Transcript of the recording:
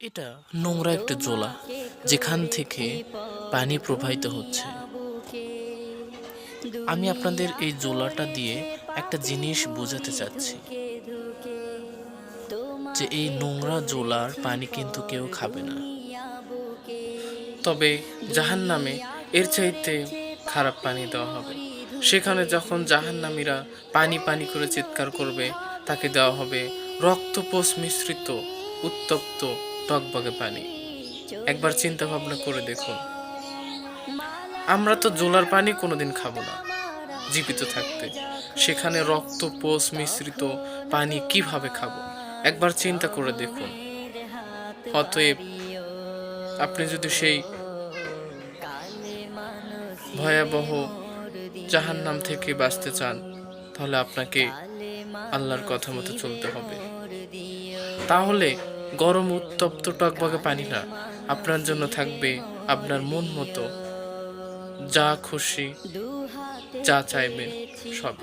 এটা নোংরা একটা জোলা, যেখান থেকে পানি প্রবাহিত হচ্ছে। আমি আপনাদের এই জোলাটা দিয়ে একটা জিনিস বোঝাতে চাচ্ছি, যে এই নোংরা জোলার পানি কিন্তু কেউ খাবে না। তবে জাহান নামে এর চাইতে খারাপ পানি দেওয়া হবে। সেখানে যখন জাহান্নামীরা পানি পানি করে চিৎকার করবে, তাকে দেওয়া হবে রক্তপোষ মিশ্রিত, উত্তপ্ত টকবগে পানি। একবার চিন্তা ভাবনা করে দেখুন আমরা তো জোলার পানি কোনোদিন খাব না, জীবিত থাকতে। সেখানে রক্ত, পোষ, মিশ্রিত পানি কীভাবে খাব? একবার চিন্তা করে দেখুন অতএব আপনি যদি সেই ভয়াবহ জাহান্নাম থেকে বাঁচতে চান, তাহলে আপনাকে আল্লাহর কথা মতো চলতে হবে। তাহলে গরম উত্তপ্ত টকবগে পানি না আপনার জন্য থাকবে আপনার মন মতো। যা খুশি, যা চাইবেন সব